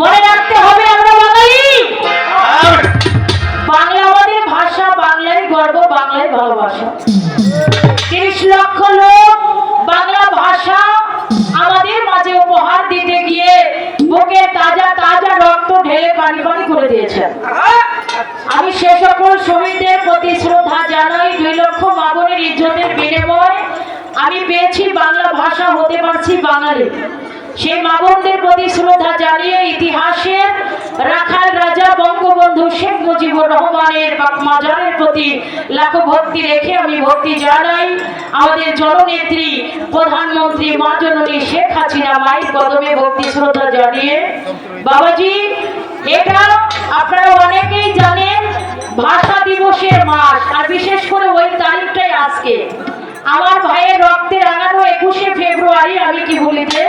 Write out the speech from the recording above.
মনে রাখতে হবে আমরা বাঙালি। বাংলা আমাদের ভাষা বাংলায় গর্ব বাংলায় ভালোবাসা। তিরিশ লক্ষ লোক বাংলা ভাষা আমাদের মাঝে উপহার দিতে গিয়ে বুকে তাজা তাজা রক্ত ঢেলে পানি পানি করে দিয়েছেন। আমি সে সকল শহীদদের প্রতি শ্রদ্ধা জানাই, দুই লক্ষ মাগনের ইজ্জতের বিনিময় আমি পেয়েছি বাংলা ভাষা, হতে পারছি বাঙালি। সেই মাগনদের প্রতি শ্রদ্ধা জানিয়ে ইতিহাসের রাখাল রাজা, বঙ্গবন্ধু শেখ মুজিবুর রহমানের মাজারের প্রতি লাখো ভক্তি রেখে আমি ভক্তি জানাই। আমাদের জননেত্রী, প্রধানমন্ত্রী মা জননী শেখ হাসিনা মায়ের কদমে ভক্তি শ্রদ্ধা জানিয়ে। বাবাজি এটা আপনারা অনেকেই জানেন, ভাষা দিবসের মাস, আর বিশেষ করে ওই তারিখটাই আজকে। আমার ভাইয়ের রক্তে রাঙানো একুশে ফেব্রুয়ারি আমি কি বলিতে